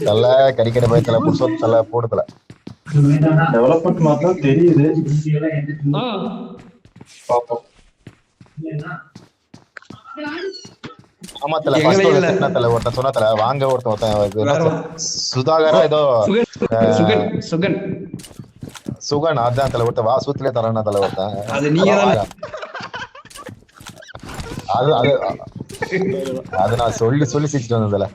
தல கறிக்கடை போய் தலை புதுசா தலை போடுதல டெவலப்மெண்ட் மாதிரி தான் தெரியுது. ஆ. பாப்போம். ஆமா தல எங்களே ஃபர்ஸ்ட் ஒரு இல்ல. திட்டின தல ஒருத்தன் சொன்ன தல வாங்க ஒருத்தன் ஒருத்தன் சுதாகரா ஏதோ சுகன் சுகன் சுகன். அதான் தல ஒருத்தன் வா சூத்திலே தரேன்னா தல ஒருத்தன். அது நீங்க தானே அது அது அது நான் சொல்லி சொல்லி சிரிச்சிட்டு வந்ததுல.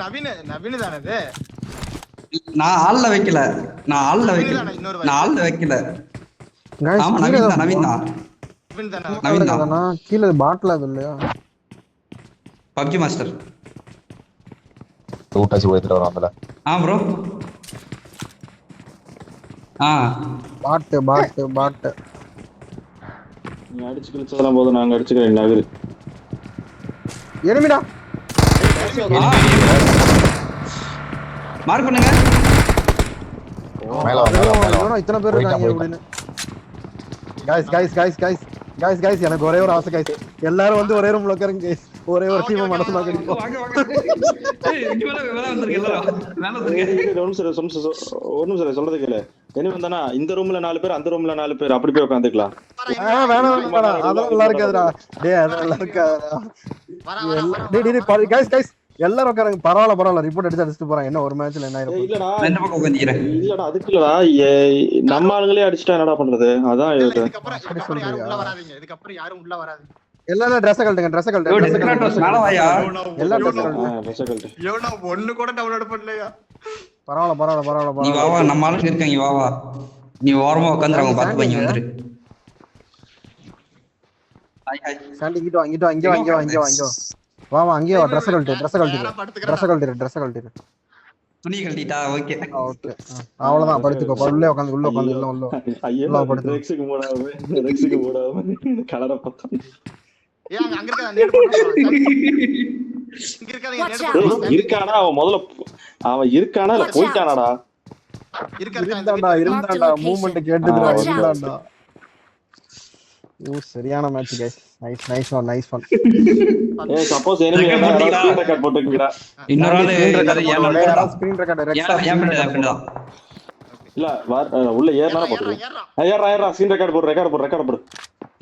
நவீன நவீன தானே இது நான் ஆள்ல வைக்கல. நான் ஆள்ல வைக்கல. நான் ஆள்ல வைக்கல. ஆமா நவீன் தான் நவீன் தான். நவீன் தானே? கீழே பாட்டில் அது இல்லையா? PUBG master. ஊட்டாச்சி போயிட்டு வரோம் அதுல. ஆ ப்ரோ ஆ. பாட்டு பாட்டு பாட்டு அடிச்சு கிழிச்சதெல்லாம் போதும் நாங்க அடிச்சுக்கிறேன் நகரு எனிமிடா மார்க் பண்ணுங்க மேல வா. மேல இத்தனை பேர் இருக்காங்க. அப்படின்னு. Guys guys guys guys guys எனக்கு ஒரே ஒரு ஆசை கைஸ் எல்லாரும் வந்து ஒரே ரூம்ல உட்காருங்க கைஸ் ஒரே ஒரு டீம் மனசுல கிடைக்கும் ஒரு நிமிஷம் சொல்றது கேளு. என்ன வந்தானா இந்த ரூம்ல நாலு பேர் அந்த ரூம்ல நாலு பேர் அப்படி போய் உட்காந்துக்கலாம். வேணாம் வேணாம். அதெல்லாம் நல்லா இருக்காதுடா. டேய் அதெல்லாம் நல்லா இருக்காதுடா. கைஸ் கைஸ் எல்லாரும் உட்காருங்க. பரவாயில்ல பரவாயில்ல. ரிப்போர்ட் அடிச்சு அடிச்சுட்டு போறாங்க. என்ன ஒரு மேட்ச்ல என்ன ஆயிரும்? இல்லடா. இல்லடா அதுக்கு இல்லடா. ஏ- நம்ம ஆளுங்களே அடிச்சுட்டா என்னடா பண்றது? அதான் இது. இதுக்கப்புறம் யாரும் உள்ள வராதீங்க. இதுக்கப்புறம் யாரும் உள்ள வராதீங்க. எல்லாரும் ட்ரெஸ் கழட்டுங்க ட்ரெஸ் எல்லா கழட்டு. எவ்வளோ ஒண்ணு கூட டவுன்லோட் பண்ணலையா? பரவாயில்ல பரவாயில்ல பரவாயில்ல நீ வா பரவாயில்ல. வா நம்ம ஆளுங்க இருக்காங்க வா வா. நீ ஓரமா உட்காந்துருவாங்க பாத்து பையன் வந்துரு. சாண்டி இங்கிட்டு வா இங்கிட்டு வா இங்க வா இங்க வா வா அங்கேயே வா ட்ரெஸ் கழட்டு ட்ரெஸ் கழட்டு ட்ரெஸ் கழட்டு ட்ரெஸ் கழட்டு துணி கழட்டிட்டா ஓகே. ஓகே. அவ்வளவுதான் படுத்துக்கோ உள்ளே உட்காந்து உள்ள உட்காந்து உள்ள உள்ள. ஐயோ, உள்ள படுத்து. ரெக்ஸுக்கு மூடாம, ரெக்ஸுக்கு மூடாம, கலரை பார்த்தா. ஏன் அங்க- அங்க இருக்க நேடு போடுறோம் இங்க இருக்காதீங்க இருக்கானா அவன் முதல்ல அவன் இருக்கானா இல்ல போயிட்டானாடா? மூவ்மெண்ட் இருந்தாண்டா ஓ சரியான match guys nice nice one nice one ஏய் சப்போஸ் இன்னொரு ஆளு ஸ்கிரீன் ரெக்கார்ட் ஏன் போடுறோம் நம்பர் யாராவது ஸ்கிரீன் ரெக்கார்ட் ஃப்ரெண்ட் தான் இல்ல உள்ள ஏறினா போட்டுக்கோ. ஏறா ஏறா. சீன் ரெக்கார்ட் போடு ரெக்கார்ட் போடு ரெக்கார்ட் போடு.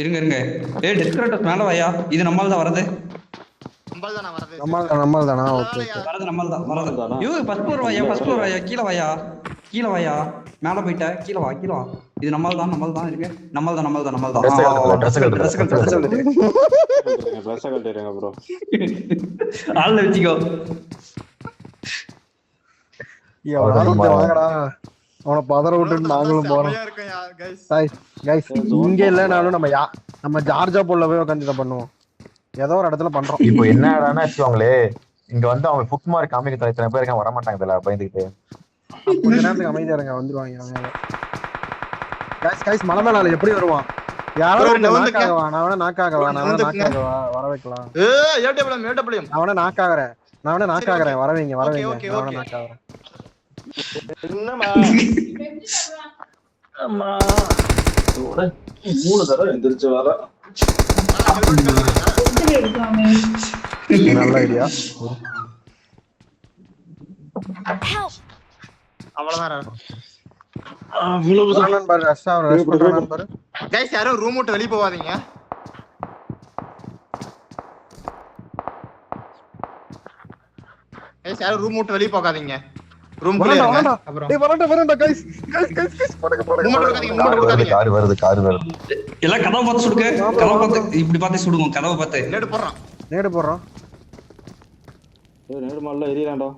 இருங்க இருங்க. ஏய் டிஸ்கிராட்டோஸ் மேல வாயா? இது நம்மால தான் வரது நம்மள் தானே வரது நம்ம நம்ம தானா ஓகே. வரது நம்மால தான் வரது தானா? ஐயோ ஃபர்ஸ்ட் ஃப்ளோர் வாயா? ஃபர்ஸ்ட் ஃப்ளோர் வாயா? கீழ வாயா? கீழ வாயா? மேல போயிட்ட? கீழ வா கீழ வா. இது நம்மால தான் நம்மால தான் இருக்கு நம்மால தான் நம்மால தான் நம்மால தான் dress கழட்டுங்க, ட்ரெஸ் கழட்டு ட்ரெஸ் கழட்டு ட்ரெஸ் கழட்டிடுங்க ப்ரோ ஆள்ல வெச்சிக்கோ. எவ்வளவு வாங்கடா. அவனை பதற விட்டுட்டு நாங்களும் போறோம். கைஸ் கைஸ் இங்க இல்லனாலும் நம்ம யா நம்ம ஜார்ஜா போல்ல போய் உட்காந்து இதை பண்ணுவோம். ஏதோ ஒரு இடத்துல பண்றோம். இப்போ என்னடான்னா வச்சுக்கோங்களே இங்க வந்து அவங்க ஃபுட் மார்க் காமிக்க இத்தனை பேர் இருக்காங்க வர மாட்டாங்க இதுல பயந்துக்கிட்டு கொஞ்ச நேரத்துக்கு அமைதியா இருங்க வந்துருவாங்க கைஸ் கைஸ் மலை மேல எப்படி வருவான்? யாரோ. நாக்காகவா? நான் வேணா நாக்காகவா நான் வேணா நவுந்துக்குங்க. நாக்காகவா? வர வைக்கலாம். ஏய். நான் வேணா நாக்காகிறேன். நான் வேணா நாக்காகிறேன். வர வைங்க வர வைங்க. நான் வேணா. நாக்காகிறேன். அம்மா. மூணு தடவை எந்திரிச்சு வர. நல்ல ஐடியா அவ்வளவுதான் பாரு ரஷ் பாரு யாரும் ரூம் விட்டு வெளிய போவாதீங்க யாரும் ரூம் விட்டு வெளிய போகாதீங்க. ரூம் குள்ள இருங்க. அப்புறம். டேய் போடுங்க போடுங்க. விட்டு கார் வருது கார் வருது எல்லாம் கதவை பார்த்து சுடுங்க. கதவை பார்த்து. இப்படி பார்த்து சுடுங்க கதவை பார்த்து. நேடு போடுறான் நேடு போடுறோம். நேடு மாடல எரியலாம்டா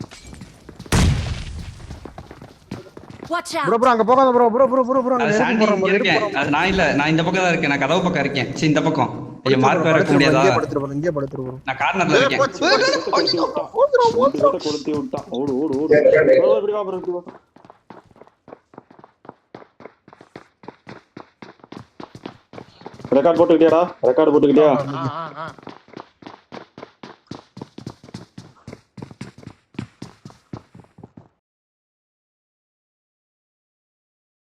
ப்ரோ ப்ரோ அங்க போகாத bro bro bro bro bro அது நான் இல்ல நான் இந்த பக்கம் தான் இருக்கேன். நான் கதவு பக்கம் இருக்கேன். சரி இந்த பக்கம். ஐயோ மார்க் வேற முடியாதா இங்கே நான் கார்னர்ல இருக்கேன். கொளுத்தி விட்டான் கொளுத்தி விட்டான். ஓடு ஓடு ஓடு. bro, இப்படி வா bro, இப்படி வா. ரெக்கார்ட் போட்டுக்கிட்டியாடா? ரெக்கார்ட் போட்டுக்கிட்டியா.